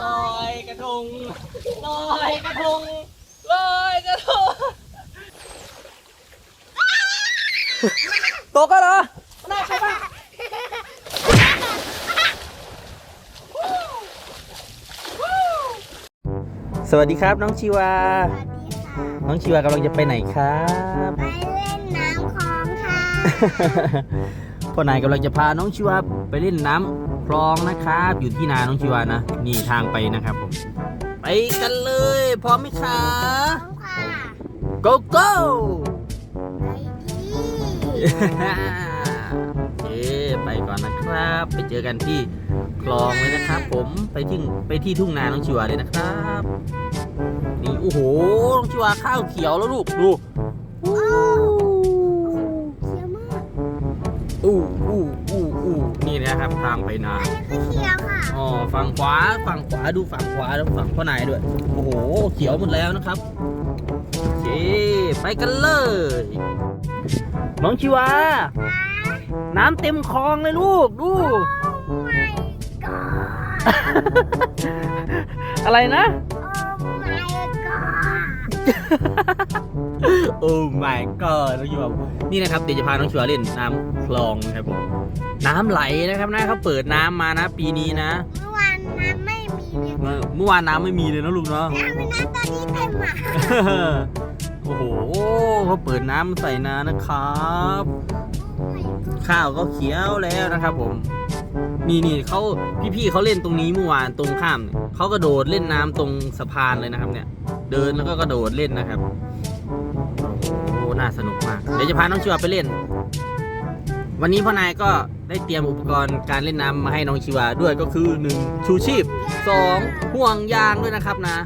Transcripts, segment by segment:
ลอยกระทงลอยกระทงลอยกระทงตกก็เหรอน่าใช่ปะสวัสดีครับน้องชีวา สวัสดีค่ะ น้องชีวากำลังจะไปไหนครับ ไปเล่นน้ำคลองค่ะ พ่อนายกำลังจะพาน้องชีวาไปเล่นน้ำ คลองนะครับ อยู่ที่นาน้องชีวานะนี่ทางไปนะครับผมไปกันเลยพร้อมไหมคะน้องค่ะโกโก้ไปดีโอเคไปก่อนนะครับ ไปเจอกันที่คลองเลยนะครับ ผมไปที่ไปที่ทุ่งนาน้องชีวาเลยนะครับนี่โอ้โหน้องชีวาข้าวเขียวแล้วลูกดู นี่นะครับทางไปนาอันนี้คือเขียวค่ะอ๋อฝั่งขวาฝั่งขวาดูฝั่งขวาแล้วฝั่งพ่อนายด้วย โอ้โหเขียวหมดแล้วนะครับโอเคไปกันเลย น้องชิวา น้ำเต็มคลองเลยลูกดูโอ้ my god อะไรนะ โอ้ my god โอ้ my god น้องชิวานี่นะครับเดี๋ยวจะพาน้องชิวาเล่นน้ำคลองนะครับผมน้ำไหลนะครับนะเขาเปิดน้ำมานะ ปีนี้นะ เมื่อวานน้ำไม่มีเลยเมื่อเมื่อวานน้ำไม่มีเลยนะลูกเนาะน้ำในน้ำตอนนี้เต็มอะโอ้โหเขาเปิดน้ำใส่นานะครับโอ้ my god ข้าวก็เขียวแล้วนะครับผมนี่นี่เขาพี่ๆเขาเล่นตรงนี้เมื่อวานตรงข้ามเนี่ยเขากระโดดเล่นน้ำตรงสะพานเลยนะครับเนี่ย เดินแล้วก็กระโดดเล่นนะครับ โอ้โหน่าสนุกมาก เดี๋ยวจะพาน้องชิวาไปเล่น วันนี้พ่อนายก็ได้เตรียมอุปกรณ์การเล่นน้ำมาให้น้องชิวาด้วยก็คือหนึ่งชูชีพสองห่วงยางด้วยนะครับนะ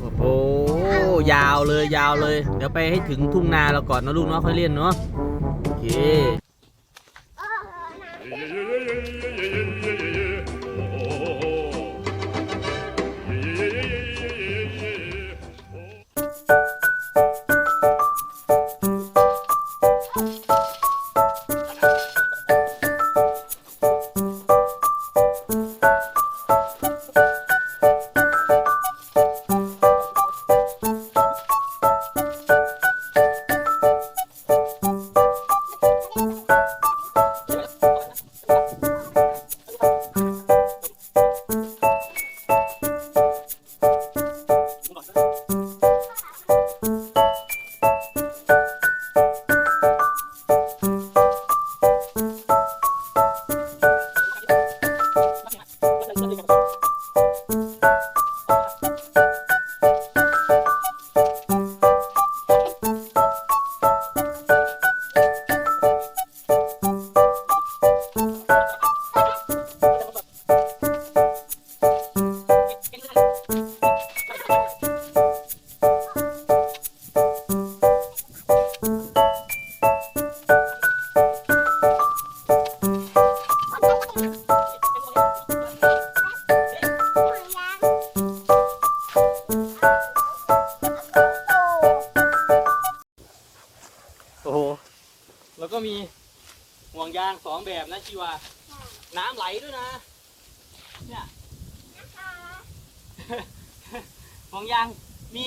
โอ้โหยาวเลยยาวเลย เดี๋ยวไปให้ถึงทุ่งนาเราก่อนนะลูกเนาะค่อยเล่นเนาะโอเค องแบบนะชีวา น้ำไหลด้วยนะ เนี่ยนะคะห่วงยางมี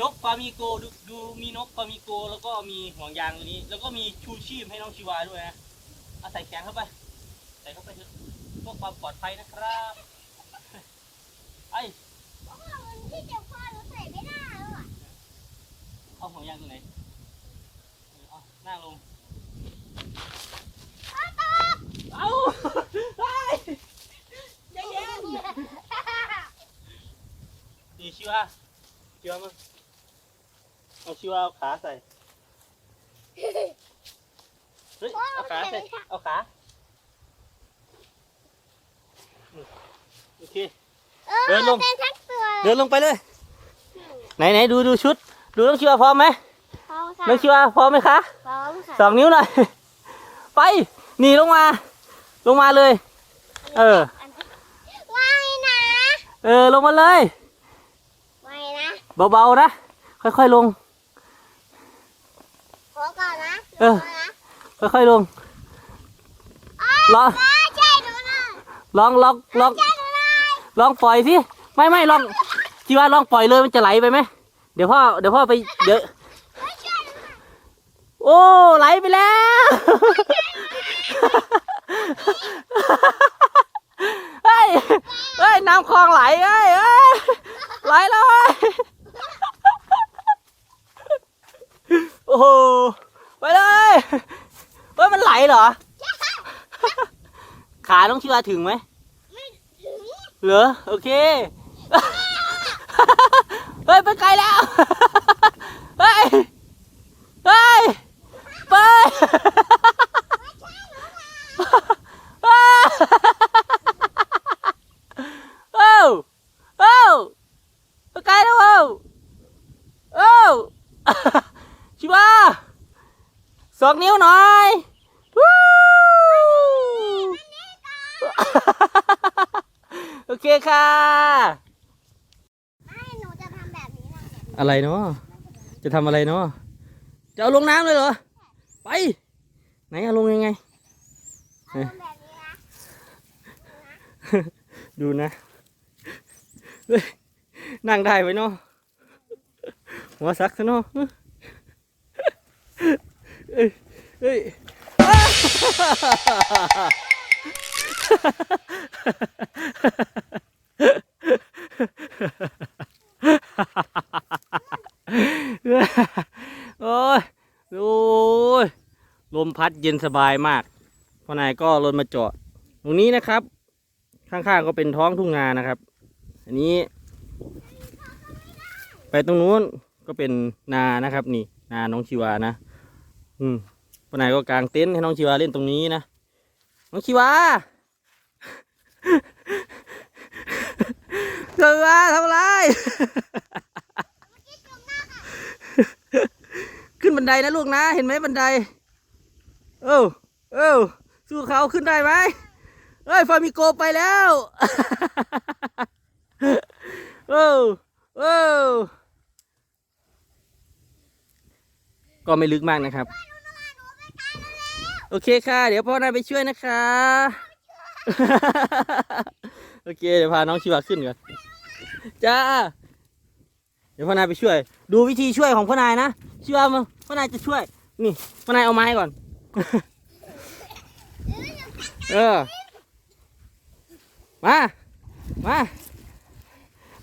นกฟามิโกดูดูมีนกฟามิโก แล้วก็มีห่วงยางตัวนี้ แล้วก็มีชูชีพให้น้องชีวาด้วยนะเอาใส่แขนเข้าไป ใส่เข้าไปเถอะเพื่อความปลอดภัยนะครับไอเพราะว่ามันที่เก็บผ้าเราใส่ไม่ได้แล้วอะเอาห่วงยางตรงไหนเอาหน้าลง อ้าวตก เอาไอ้ใจเย็นนี่ชิวาชิวามาเอาชิวาเอาขาใส่ เฮ้ย เอาขาใส่ เอาขา โอเค เดินลงเดินทั้งตัวเดินลงไปเลย ไหนไหนดูดูชุด ดูน้องชิวาพร้อมไหมพร้อมค่ะน้องชิวาพร้อมไหมคะพร้อมค่ะสองนิ้วหน่อย ไป หนีลงมา ลงมาเลย เออไม่นะเออ ลงมาเลยไม่นะเบาๆนะ ค่อยๆลง ขอก่อนนะเออขนะค่อยๆลงอ้าวรออ้าวช่วยหนูหน่อยลองลองลองลองปล่อยสิไม่ไม่ลองชีว่าลองปล่อยเลยมันจะไหลไปไหมเดี๋ยวพ่อเดี๋ยวพ่อไปเดี๋ยวโอ้ไหลไปแล้ว เฮ้ย เฮ้ย น้ำคลองไหลเฮ้ยเฮ้ยไหลแล้วเฮ้ยโอ้โห ไปเลย เฮ้ย มันไหลเหรอ ขาน้องชิวาถึงไหม ไม่ถึงเหรอ โอเค เฮ้ย ไปไกลแล้ว เฮ้ย เฮ้ย ไป เอ้าเอ้า ไปไกลแล้วเอ้าเอ้าชิวาสองนิ้วหน่อยวู้โอเคค่ะไม่หนูจะทำแบบนี้นะอะไรเนาะจะทำอะไรเนาะจะเอาลงน้ำเลยเหรอ ไป ไหนเอาลงยังไงเอาทำแบบนี้นะดูนะเฮ้ย นั่งได้ไหมเนาะหัวซักซะเนาะเอ้ยเอ้ยโอ้ยโอ้ยลมพัดเย็นสบายมากพ่อนายก็รถมาจอด ตรงนี้นะครับ ข้างๆก็เป็นท้องทุ่งนานะครับ อันนี้ ไปตรงนู้นก็เป็นนานะครับนี่ นาน้องชิวานะ อืมปนายก็กางเต็นท์ให้น้องชิวาเล่นตรงนี้นะ น้องชิวาชิวาทำอะไร ขึ้นบันไดนะลูกนะ เห็นไหมบันได เอ้าเอ้าสู้เขาขึ้นได้ไหมเฮ้ยฟามิโกไปแล้วโอ้โอ้ ก็ไม่ลึกมากนะครับ โอเคค่ะ เดี๋ยวพ่อนายไปช่วยนะคะ โอเค เดี๋ยวพาน้องชิวาขึ้นก่อนจ้า เดี๋ยวพ่อนายไปช่วย ดูวิธีช่วยของพ่อนายนะชิวามาพ่อนายจะช่วย นี่พ่อนายเอาไม้ก่อน เออ มา มา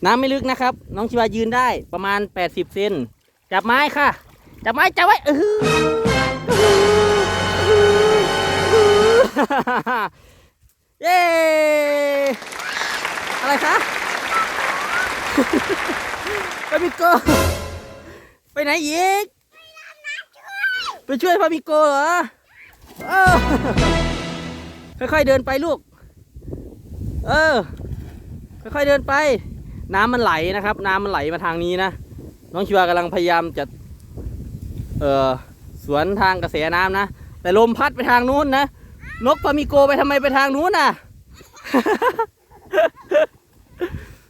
น้ำไม่ลึกนะครับ น้องชิวายืนได้ประมาณ 80 เซน จับไม้ค่ะ จับไม้จับไว้เออเย้อะไรคะพามิโก ไปไหนอีกไปช่วยพามิโกเหรอเออค่อยๆเดินไปลูก เออ ค่อยๆเดินไป น้ำมันไหลนะครับ น้ำมันไหลมาทางนี้นะ น้องชิวากำลังพยายามจะ เอ่อสวนทางกระแสน้ำนะ แต่ลมพัดไปทางนู้นนะ นกฟามิโกไปทำไมไปทางนู้นน่ะ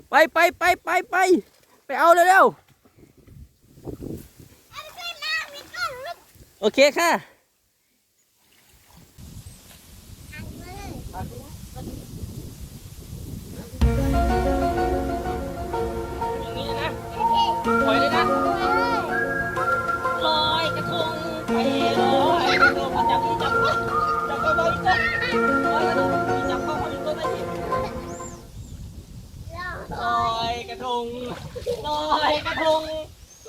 ไปไปไปไปไปไปเอาเร็วเอาขึ้นมามีก้อนลึกๆโอเคค่ะ ทงลอยกระทง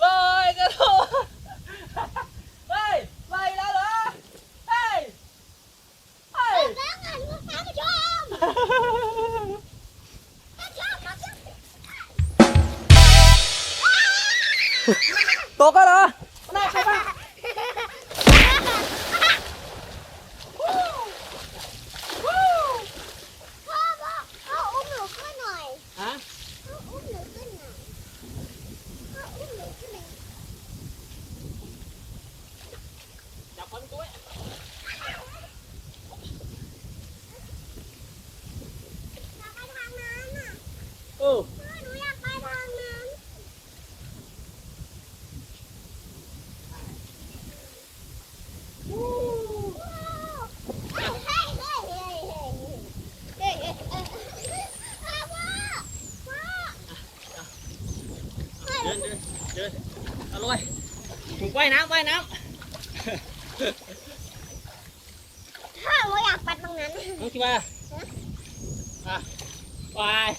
ลอยกระทงเฮ้ยไปแล้วเหรอเฮ้ยเฮ้ยแล้วกันท่านผู้ชมท่านผู้ชมท่านผู้ชมตกแล้วเหรอหน้าใครบ้าง พ่อพ่อพ่ออุ้มหนูขึ้นหน่อย ฮะ พ่ออุ้มหนูขึ้นหน่อยพ่ออุ้มหนูขึ้นหน่อย จับคนตัว อยากไปทางนั้นน่ะ โอ้ พ่อหนูอยากไปทางนั้น เดินอร่อยถูกว่ายน้ำว่ายน้ ถ้าเราอยากไปตรง นั้นำน้องคิดว่าอะวาย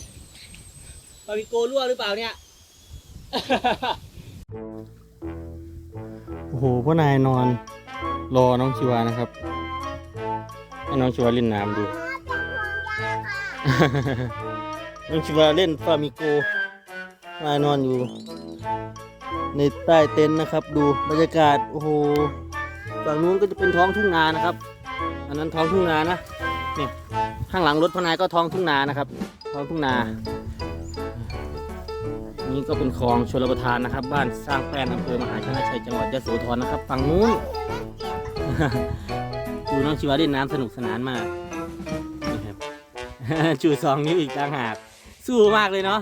บาร์บีโกรั่วหรือเปล่าเนี่ย โอ้โหพ่อนายนอน รอน้องชิวานะครับ ให้น้องชิวาเล่นน้ำดูจับห่วงยางค่ะน้องชิวาเล่นฟลามิโกนายนอนอยู่ ในใต้เต็นท์นะครับ ดูบรรยากาศ โอ้โห ฝั่งนู้นก็จะเป็นท้องทุ่งนานะครับ อันนั้นท้องทุ่งนานะเนี่ข้างหลังรถพนายก็ท้องทุ่งนานะครับ ท้องทุ่งนา นี่ก็เป็นคลองชลประทานนะครับ บ้านสร้างแปลนอำเภอมหาชนะชัยจังหวัดยะโสธรนะครับฝั่งนู้นดูน้องชิวาเล่นน้ำสนุกสนานมากนี่ครับชูสองนิ้วอีกต่างหากสู้มากเลยเนาะ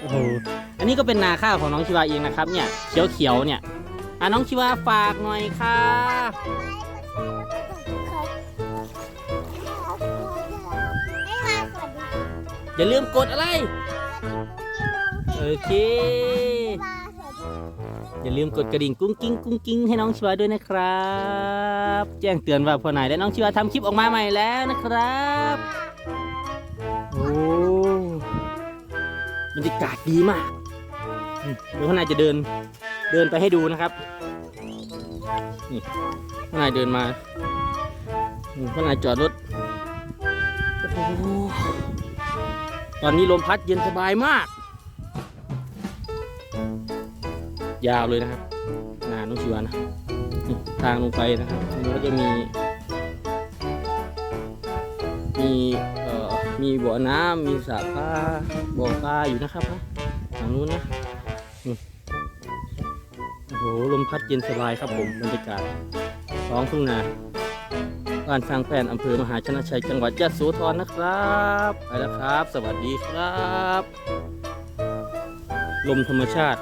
โอ้โหอันนี้ก็เป็นนาข้าวของน้องชิวาเองนะครับ เนี่ยเขียวๆเนี่ยอะน้องชิวาฝากหน่อยค่ะ อย่าลืมกดอะไร โอเค อย่าลืมกดกระดิ่งกุ้งกิ้งกุ้งกิ้งให้น้องชิวาด้วยนะครับ แจ้งเตือนว่าพ่อไหนและน้องชิวาทำคลิปออกมาใหม่แล้วนะครับโอ้บรรยากาศดีมากเดี๋ยวพ่อหนายจะเดินเดินไปให้ดูนะครับนี่พ่อหนายเดินมาพ่อหนายจอดรถโอ้ ตอนนี้ลมพัดเย็นสบายมาก ยาวเลยนะครับนาน้องชิวานะทางลงไปนะครับมันก็จะมี มีเอ่อมีบ่อน้ำมีสระปลาบ่อปลาอยู่นะครับนะทางนู้นนะโอ้โหลมพัดเย็นสบายครับผมบรรยากาศท้องทุ่งนา บ้านสร้างแป้นอำเภอมหาชนะชัยจังหวัดยะโสธรนะครับไปแล้วครับ สวัสดีครับ ลมธรรมชาติ